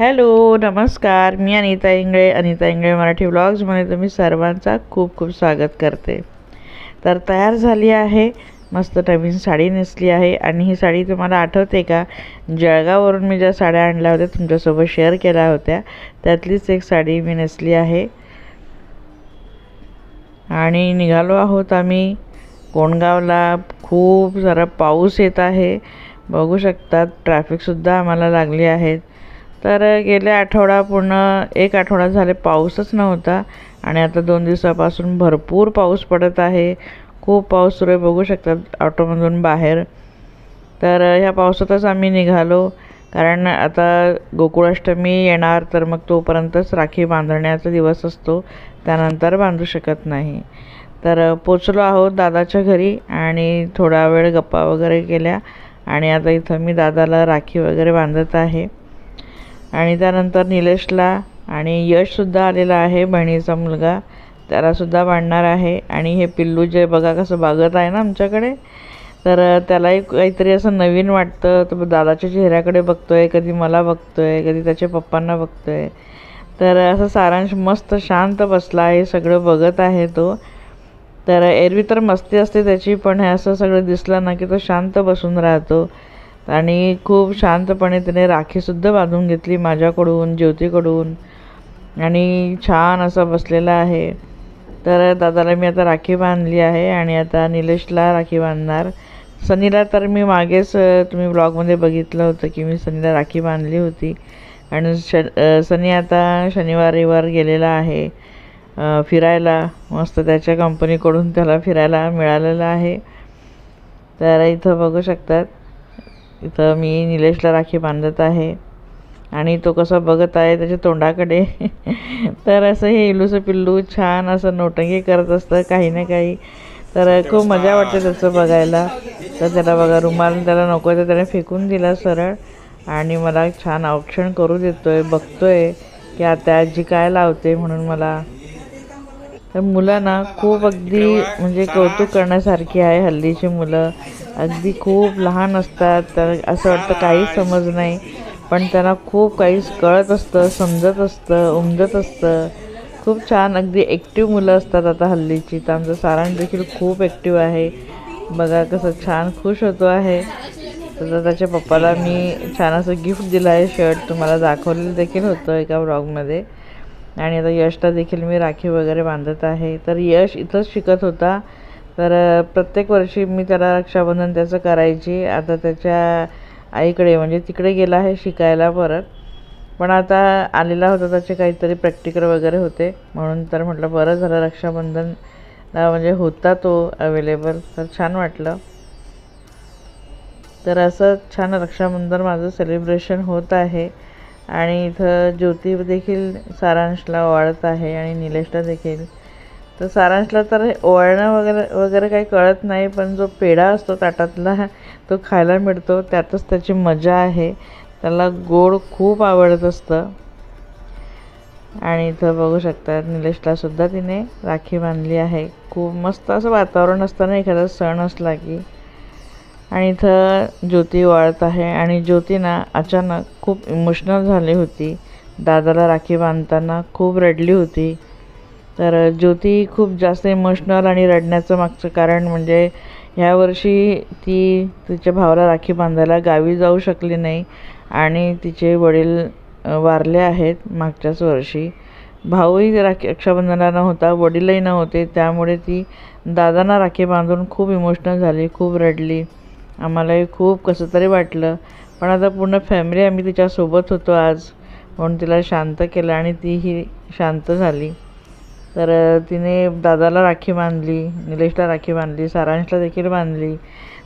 Hello नमस्कार. मी अनिता इंगळे अनिता इंगळे मराठी ब्लॉग्समध्ये तुम्ही सर्वांचा खूप खूप स्वागत करते. तर तयार झाली आहे मस्त नवीन साडी नेसली आहे आणि ही साडी तुम्हाला आठवते का? जळगाववरून मी ज्या साड्या आणल्या होत्या तुमच्यासोबत शेअर केल्या होत्या त्यातलीच एक साडी मी नेसली आहे. आणि निघालो आहोत आम्ही कोंडगावला. खूप सारा पाऊस येत आहे. बघू शकतात ट्रॅफिकसुद्धा आम्हाला लागली आहेत. तर गेल्या आठवडा पूर्ण एक आठवडा झाले पाऊसच नव्हता. आणि आता दोन दिवसापासून भरपूर पाऊस पडत आहे. खूप पाऊस सुरू आहे बघू शकतात ऑटोमधून बाहेर. तर ह्या पावसातच आम्ही निघालो. कारण आता गोकुळाष्टमी येणार तर मग तोपर्यंतच राखी बांधण्याचा दिवस असतो. त्यानंतर बांधू शकत नाही. तर पोचलो आहोत दादाच्या घरी आणि थोडा वेळ गप्पा वगैरे केल्या. आणि आता इथं मी दादाला राखी वगैरे बांधत आहे. आणि त्यानंतर निलेशला आणि यशसुद्धा आलेला आहे बहिणीचा मुलगा. त्यालासुद्धा वाढणार आहे. आणि हे पिल्लू जे बघा कसं बघत आहे ना आमच्याकडे. तर त्यालाही काहीतरी असं नवीन वाटतं. तर दादाच्या चेहऱ्याकडे बघतो आहे कधी मला बघतो आहे कधी त्याच्या पप्पांना बघतो आहे तर असं सारांश मस्त शांत बसला आहे सगळं बघत आहे तो. तर एरवी तर मस्ती असते त्याची पण हे असं सगळं दिसलं ना की तो शांत बसून राहतो. आणि खूप शांतपणे तिने राखीसुद्धा बांधून घेतली माझ्याकडून ज्योतीकडून. आणि छान असा बसलेला आहे. तर दादाला मी आता राखी बांधली आहे आणि आता निलेशला राखी बांधणार. सनीला तर मी मागेच तुम्ही ब्लॉगमध्ये बघितलं होतं की मी सनीला राखी बांधली होती. आणि श सनी आता शनिवार रविवार गेलेला आहे. फिरायला. मस्त त्याच्या कंपनीकडून त्याला फिरायला मिळालेलं आहे. तर इथं बघू शकतात. इथं मी निलेशला राखी बांधत आहे. आणि तो कसा बघत आहे त्याच्या तोंडाकडे. तर असं हे इलूचं पिल्लू छान असं नोटंगी करत असतं काही ना काही. तर खूप मजा वाटते त्याचं बघायला. तर त्याला बघा रुमाल त्याला नको तर त्याने फेकून दिला सरळ. आणि मला छान औक्षण करू देतो आहे बघतो आहे की आता आजी काय लावते म्हणून मला. तर मुलं खूप अगदी म्हणजे कौतुक करण्यासारखी आहे हल्लीची मुलं. अगदी खूप लहान असतात तर असं वाटतं काहीच समज नाही. पण त्यांना खूप काही कळत असतं समजत असतं उमजत असतं. खूप छान अगदी ॲक्टिव्ह मुलं असतात आता हल्लीची. तर आमचं सारांश देखील खूप ॲक्टिव्ह आहे. बघा कसं छान खुश होतो आहे. तर त्याच्या पप्पाला मी छान असं गिफ्ट दिलं आहे. शर्ट तुम्हाला दाखवलेलं देखील होतं एका ब्लॉगमध्ये आणि आता यशला देखील मी राखी वगैरे बांधत आहे. तर यश इथंच शिकत होता. तर प्रत्येक वर्षी मी त्याला रक्षाबंधन त्याचं करायची. आता त्याच्या आईकडे म्हणजे तिकडे गेला आहे शिकायला परत. पण आता आलेला होता त्याचे काहीतरी प्रॅक्टिकल वगैरे होते. म्हणून तर म्हटलं बरं झालं रक्षाबंधन. म्हणजे होता तो अवेलेबल तर छान वाटलं. तर असं छान रक्षाबंधन माझं सेलिब्रेशन होत आहे. आणि इथं ज्योती देखील सारांशला वाढत आहे आणि निलेशला देखील. तर सारांशला तर ओळणं वगैरे वगैरे काही कळत नाही पण जो पेढा असतो ताटातला तो खायला मिळतो. त्यातच त्याची मजा आहे. त्याला गोड खूप आवडत असतं. आणि इथं बघू शकता निलेशलासुद्धा तिने राखी बांधली आहे. खूप मस्त असं वातावरण असताना एखादा सण असला की. आणि इथं ज्योती वाळत आहे. आणि ज्योतीना अचानक खूप इमोशनल झाली होती. दादाला राखी बांधताना खूप रडली होती. तर ज्योती खूप जास्त इमोशनल आणि रडण्याचं मागचं कारण म्हणजे ह्या वर्षी ती तिच्या भावाला राखी बांधायला गावी जाऊ शकली नाही आणि तिचे वडील वारले आहेत मागच्याच वर्षी. भाऊही राखी रक्षाबंधनाला नव्हता वडीलही नव्हते त्यामुळे ती दादांना राखी बांधून खूप इमोशनल झाली खूप रडली. आम्हालाही खूप कसं तरी वाटलं. पण आता पूर्ण फॅमिली आम्ही तिच्यासोबत होतो आज. म्हणून तिला शांत केलं आणि तीही शांत झाली. तर तिने दादाला राखी बांधली निलेशला राखी बांधली सारांशला देखील बांधली.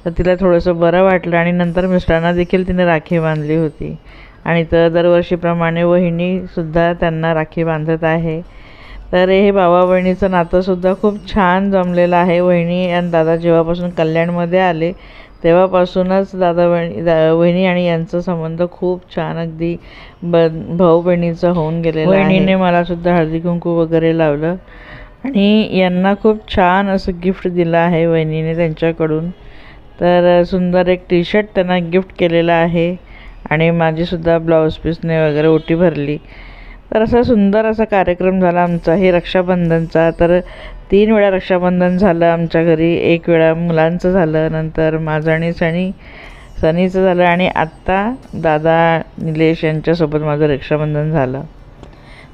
तर तिला थोडंसं बरं वाटलं आणि नंतर मिस्टरांना देखील तिने राखी बांधली होती. आणि तर दरवर्षीप्रमाणे वहिनीसुद्धा त्यांना राखी बांधत आहे. तर हे बाबा बहिणीचं नातंसुद्धा खूप छान जमलेलं आहे. वहिनी आणि दादा जेव्हापासून कल्याणमध्ये आले तेव्हापासूनच दादा बहिणी दा वहिनी आणि यांचा संबंध खूप छान अगदी ब भाऊ बहिणीचा होऊन गेलेला वहिनीने मलासुद्धा हळदी कुंकू वगैरे लावलं. आणि यांना खूप छान असं गिफ्ट दिलं आहे वहिनीने त्यांच्याकडून. तर सुंदर एक टी शर्ट त्यांना गिफ्ट केलेलं आहे. आणि माझीसुद्धा ब्लाऊज पीसने वगैरे ओटी भरली. तर असा सुंदर असा कार्यक्रम झाला आमचा हे रक्षाबंधनचा. तर तीन वेळा रक्षाबंधन झालं आमच्या घरी एक वेळा मुलांचं झालं नंतर माझं आणि सनी सनीचं झालं आणि आत्ता दादा निलेश यांच्यासोबत माझं रक्षाबंधन झालं.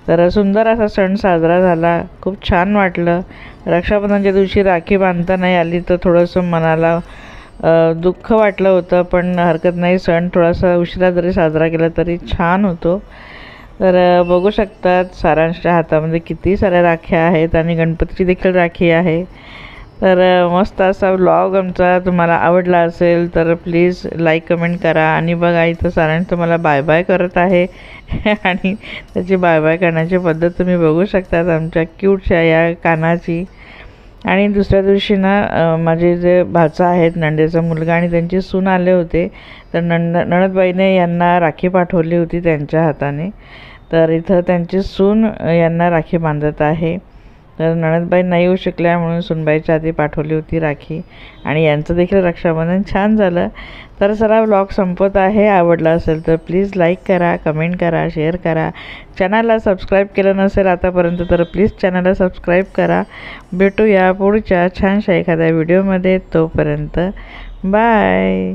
तर सुंदर असा सण साजरा झाला खूप छान वाटलं. रक्षाबंधनच्या दिवशी राखी बांधता नाही आली तर थोडंसं मनाला दुःख वाटलं होतं पण हरकत नाही सण थोडासा उशिरा जरी साजरा केला तरी छान होतो. तर बघू शकतात सारांशच्या हातामध्ये किती साऱ्या राख्या आहेत आणि गणपतीची देखील राखी आहे. तर मस्त असा व्लॉग आमचा तुम्हाला आवडला असेल तर प्लीज लाईक कमेंट करा आणि बघा इथं सारांश तुम्हाला बाय बाय करत आहे. आणि त्याची बाय बाय करण्याची पद्धत तुम्ही बघू शकतात आमच्या क्यूटच्या या कानाची. आणि दुसऱ्या दिवशी ना माझे जे भाचा आहेत नंदेचा मुलगा आणि त्यांची सून आले होते तर नंद नणदबाईने यांना राखी पाठवली होती त्यांच्या हाताने. तर इथं त्यांची सून यांना राखी बांधत आहे. तर नणदबाई नाही येऊ शकल्या म्हणून सुनबाईच्या आधी पाठवली होती राखी. आणि यांचं देखील रक्षाबंधन छान झालं. तर सरा ब्लॉग संपत आहे. आवडला असेल तर प्लीज लाईक करा कमेंट करा शेअर करा. चॅनलला सबस्क्राईब केलं नसेल आतापर्यंत तर प्लीज चॅनलला सबस्क्राईब करा. भेटूया पुढच्या छानशा एखाद्या व्हिडिओमध्ये तोपर्यंत. बाय